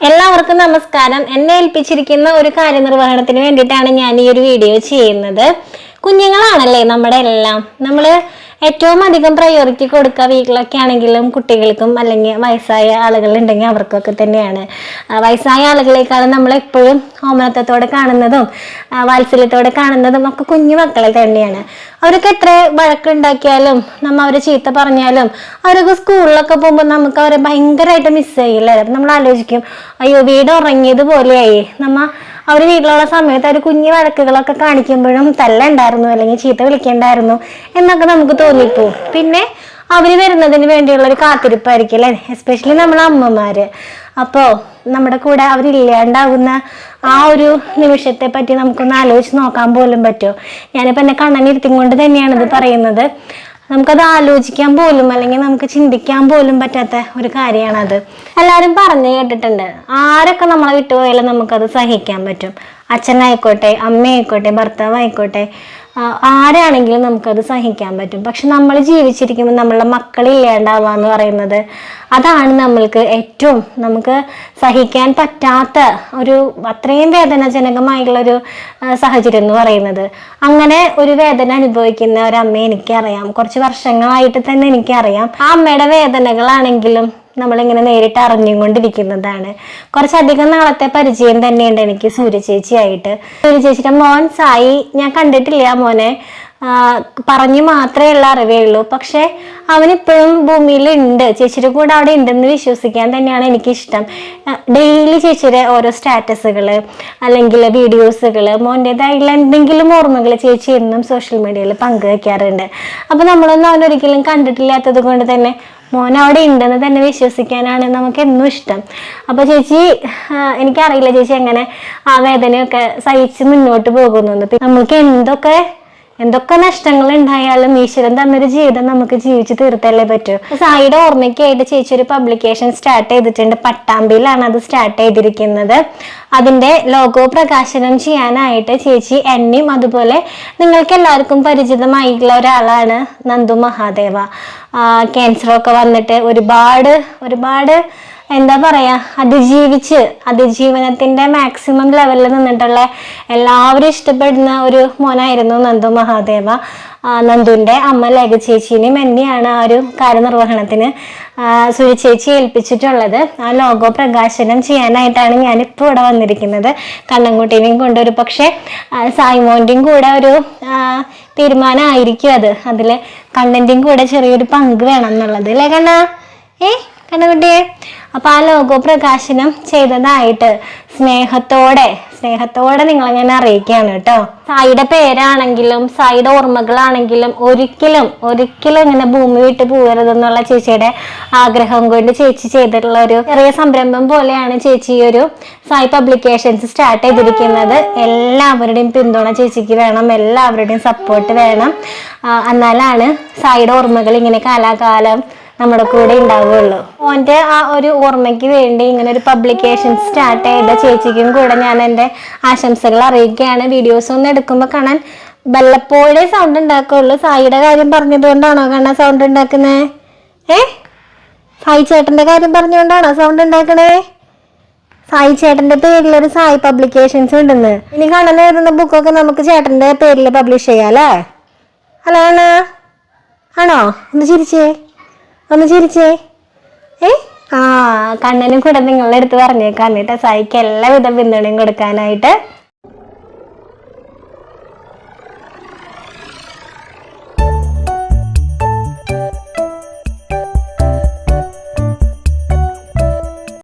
എല്ലാവർക്കും നമസ്കാരം. എന്നെ ഏൽപ്പിച്ചിരിക്കുന്ന ഒരു കാര്യനിർവഹണത്തിന് വേണ്ടിയിട്ടാണ് ഞാൻ ഈ ഒരു വീഡിയോ ചെയ്യുന്നത്. കുഞ്ഞുങ്ങളാണല്ലേ നമ്മുടെ എല്ലാം? നമ്മൾ ഏറ്റവും അധികം പ്രയോറിറ്റി കൊടുക്കുക വീട്ടിലൊക്കെ ആണെങ്കിലും കുട്ടികൾക്കും അല്ലെങ്കിൽ വയസ്സായ ആളുകളുണ്ടെങ്കിൽ അവർക്കൊക്കെ തന്നെയാണ്. വയസ്സായ ആളുകളെക്കാളും നമ്മൾ എപ്പോഴും ഓമനത്വത്തോടെ കാണുന്നതും വാത്സല്യത്തോടെ കാണുന്നതും ഒക്കെ കുഞ്ഞു മക്കളെ തന്നെയാണ്. അവർക്ക് എത്ര വഴക്കുണ്ടാക്കിയാലും നമ്മൾ അവരെ ചീത്ത പറഞ്ഞാലും അവരൊക്കെ സ്കൂളിലൊക്കെ പോകുമ്പോൾ നമുക്ക് അവരെ ഭയങ്കരമായിട്ട് മിസ് ചെയ്യില്ലേ? നമ്മൾ ആലോചിക്കും അയ്യോ വീട് ഉറങ്ങിയത് പോലെയായി. നമ്മ അവർ വീട്ടിലുള്ള സമയത്ത് അവർ കുഞ്ഞു വഴക്കുകളൊക്കെ കാണിക്കുമ്പോഴും തല്ലുണ്ടായിരുന്നു അല്ലെങ്കിൽ ചീത്ത വിളിക്കണ്ടായിരുന്നു എന്നൊക്കെ നമുക്ക് തോന്നിപ്പോ. പിന്നെ അവർ വരുന്നതിന് വേണ്ടിയുള്ള ഒരു കാത്തിരിപ്പായിരിക്കും അല്ലേ? എസ്പെഷ്യലി നമ്മളെ അമ്മമാര്. അപ്പോൾ നമ്മുടെ കൂടെ അവരില്ലാണ്ടാവുന്ന ആ ഒരു നിമിഷത്തെ പറ്റി നമുക്കൊന്ന് ആലോചിച്ച് നോക്കാൻ പോലും പറ്റുമോ? ഞാനിപ്പോൾ എന്നെ കണ്ണനിരുത്തി കൊണ്ട് തന്നെയാണ് ഇത് പറയുന്നത്. നമുക്കത് ആലോചിക്കാൻ പോലും അല്ലെങ്കിൽ നമുക്ക് ചിന്തിക്കാൻ പോലും പറ്റാത്ത ഒരു കാര്യമാണത്. എല്ലാവരും പറഞ്ഞു കേട്ടിട്ടുണ്ട്. ആരൊക്കെ നമ്മളെ വിട്ടുപോയാലും നമുക്കത് സഹിക്കാൻ പറ്റും. അച്ഛനായിക്കോട്ടെ അമ്മയായിക്കോട്ടെ ഭർത്താവായിക്കോട്ടെ ആരാണെങ്കിലും നമുക്കത് സഹിക്കാൻ പറ്റും. പക്ഷെ നമ്മൾ ജീവിച്ചിരിക്കുമ്പോൾ നമ്മളുടെ മക്കളില്ലാണ്ടാവുക എന്ന് പറയുന്നത് അതാണ് നമ്മൾക്ക് ഏറ്റവും നമുക്ക് സഹിക്കാൻ പറ്റാത്ത ഒരു അത്രയും വേദനാജനകമായുള്ളൊരു സാഹചര്യം എന്ന് പറയുന്നത്. അങ്ങനെ ഒരു വേദന അനുഭവിക്കുന്ന ഒരു അമ്മയെ എനിക്കറിയാം. കുറച്ച് വർഷങ്ങളായിട്ട് തന്നെ എനിക്കറിയാം. ആ അമ്മയുടെ വേദനകളാണെങ്കിലും നമ്മളിങ്ങനെ നേരിട്ട് അറിഞ്ഞുകൊണ്ടിരിക്കുന്നതാണ്. കുറച്ചധികം നാളത്തെ പരിചയം തന്നെയുണ്ട് എനിക്ക് സൂര്യ ചേച്ചിയായിട്ട്. സൂര്യ ചേച്ചിയുടെ മോൻ സായി ഞാൻ കണ്ടിട്ടില്ല മോനെ. പറഞ്ഞു മാത്രമേ ഉള്ള അറിവേ ഉള്ളൂ. പക്ഷെ അവനിപ്പോഴും ഭൂമിയിൽ ഉണ്ട് ചേച്ചിയുടെ കൂടെ അവിടെ ഉണ്ടെന്ന് വിശ്വസിക്കാൻ തന്നെയാണ് എനിക്കിഷ്ടം. ഡെയിലി ചേച്ചിയുടെ ഓരോ സ്റ്റാറ്റസുകൾ അല്ലെങ്കിൽ വീഡിയോസുകൾ മോന്റെതായിട്ടുള്ള എന്തെങ്കിലും ഓർമ്മകൾ ചേച്ചി എന്നും സോഷ്യൽ മീഡിയയിൽ പങ്കുവെക്കാറുണ്ട്. അപ്പോൾ നമ്മളൊന്നും അവനൊരിക്കലും കണ്ടിട്ടില്ലാത്തത് കൊണ്ട് തന്നെ മോൻ അവിടെ ഉണ്ടെന്ന് തന്നെ വിശ്വസിക്കാനാണ് നമുക്ക് എന്നും ഇഷ്ടം. അപ്പൊ ചേച്ചി എനിക്കറിയില്ല ചേച്ചി എങ്ങനെ ആ വേദനയൊക്കെ സഹിച്ച് മുന്നോട്ട് പോകുന്നു നമുക്ക് എന്തൊക്കെ എന്തൊക്കെ നഷ്ടങ്ങൾ ഉണ്ടായാലും ഈശ്വരൻ തന്നൊരു ജീവിതം നമുക്ക് ജീവിച്ച് തീർത്തല്ലേ പറ്റൂ. സായിയുടെ ഓർമ്മയ്ക്കായിട്ട് ചേച്ചി ഒരു പബ്ലിക്കേഷൻ സ്റ്റാർട്ട് ചെയ്തിട്ടുണ്ട്. പട്ടാമ്പിയിലാണ് അത് സ്റ്റാർട്ട് ചെയ്തിരിക്കുന്നത്. അതിന്റെ ലോഗോ പ്രകാശനം ചെയ്യാനായിട്ട് ചേച്ചി എന്നെയും അതുപോലെ നിങ്ങൾക്ക് എല്ലാവർക്കും പരിചിതമായിട്ടുള്ള ഒരാളാണ് നന്ദു മഹാദേവ. ക്യാൻസറൊക്കെ വന്നിട്ട് ഒരുപാട് ഒരുപാട് എന്താ പറയാ അതിജീവിച്ച് അതിജീവനത്തിന്റെ മാക്സിമം ലെവലിൽ നിന്നിട്ടുള്ള എല്ലാവരും ഇഷ്ടപ്പെടുന്ന ഒരു മോനായിരുന്നു നന്ദു മഹാദേവ. നന്ദുവിന്റെ അമ്മ ലേഖ ചേച്ചീനെയും എന്നെയാണ് ആ ഒരു കാര്യനിർവഹണത്തിന് സുരി ചേച്ചി ഏൽപ്പിച്ചിട്ടുള്ളത്. ആ ലോഗോ പ്രകാശനം ചെയ്യാനായിട്ടാണ് ഞാനിപ്പോൾ ഇവിടെ വന്നിരിക്കുന്നത്. കണ്ണൻകുട്ടീനെയും കൊണ്ട് ഒരു പക്ഷേ സായ്മോന്റെയും കൂടെ ഒരു തീരുമാനമായിരിക്കും അത്. അതിൽ കണ്ണന്റെയും കൂടെ ചെറിയൊരു പങ്ക് വേണം എന്നുള്ളത്. അല്ലേ ഏ? കണ്ണുകുട്ടിയെ അപ്പൊ ആ ലോഗോ പ്രകാശനം ചെയ്തതായിട്ട് സ്നേഹത്തോടെ സ്നേഹത്തോടെ നിങ്ങൾ ഞാൻ അറിയിക്കുകയാണ് കേട്ടോ. സായിയുടെ പേരാണെങ്കിലും സായിയുടെ ഓർമ്മകളാണെങ്കിലും ഒരിക്കലും ഒരിക്കലും ഇങ്ങനെ ഭൂമി വിട്ട് പോകരുതെന്നുള്ള ചേച്ചിയുടെ ആഗ്രഹം കൊണ്ട് ചേച്ചി ചെയ്തിട്ടുള്ള ഒരു ചെറിയ സംരംഭം പോലെയാണ് ചേച്ചി ഈ ഒരു സായി പബ്ലിക്കേഷൻസ് സ്റ്റാർട്ട് ചെയ്തിരിക്കുന്നത്. എല്ലാവരുടെയും പിന്തുണ ചേച്ചിക്ക് വേണം എല്ലാവരുടെയും സപ്പോർട്ട് വേണം. എന്നാലാണ് സായിയുടെ ഓർമ്മകൾ ഇങ്ങനെ കാലാകാലം നമ്മുടെ കൂടെ ഉണ്ടാവുകയുള്ളൂ. ഓന്റെ ആ ഒരു ഓർമ്മയ്ക്ക് വേണ്ടി ഇങ്ങനെ ഒരു പബ്ലിക്കേഷൻ സ്റ്റാർട്ട് ചെയ്ത ചേച്ചിക്കും കൂടെ ഞാൻ എന്റെ ആശംസകൾ അറിയിക്കുകയാണ്. വീഡിയോസ് ഒന്നും എടുക്കുമ്പോൾ കാണാൻ വല്ലപ്പോഴേ സൗണ്ട് ഉണ്ടാക്കുകയുള്ളൂ. സായിയുടെ കാര്യം പറഞ്ഞതുകൊണ്ടാണോ കാണാൻ സൗണ്ട് ഉണ്ടാക്കുന്നത് ഏ? സായി ചേട്ടന്റെ കാര്യം പറഞ്ഞുകൊണ്ടാണോ സൗണ്ട് ഉണ്ടാക്കണേ? സായി ചേട്ടന്റെ പേരിലൊരു സായി പബ്ലിക്കേഷൻസ് ഉണ്ടെന്ന്. ഇനി കാണാൻ എഴുതുന്ന ബുക്കൊക്കെ നമുക്ക് ചേട്ടന്റെ പേരിൽ പബ്ലിഷ് ചെയ്യാം അല്ലേ? അല്ല ആണോ? ഒന്ന് ചിരിച്ചേ. ഒന്ന് ചിരിച്ചേ. ഏ? ആ കണ്ണനും കൂടെ നിങ്ങളുടെ അടുത്ത് പറഞ്ഞേക്കാൻ കേട്ടോ സായിക്ക് എല്ലാവിധ പിന്തുണയും കൊടുക്കാനായിട്ട്.